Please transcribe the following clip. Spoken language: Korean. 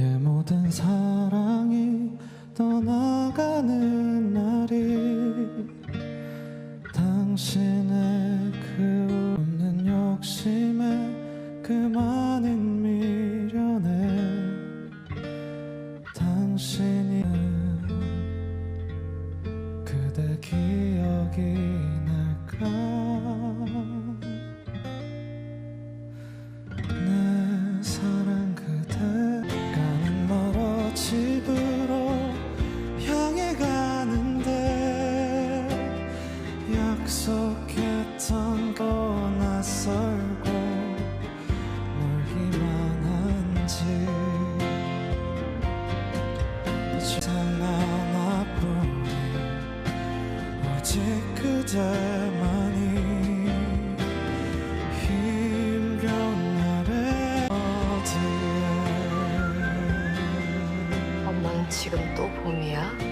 예 모든 사랑이 떠나가는 날이 당신의 그 없는 욕심에 그 많은 미련에 당신 약속했던 거 낯설고 멀기만 한지. 잘난 나뿐이 오직 그대만이 힘겨운 날에 어디에? 엄마는 지금 또 봄이야?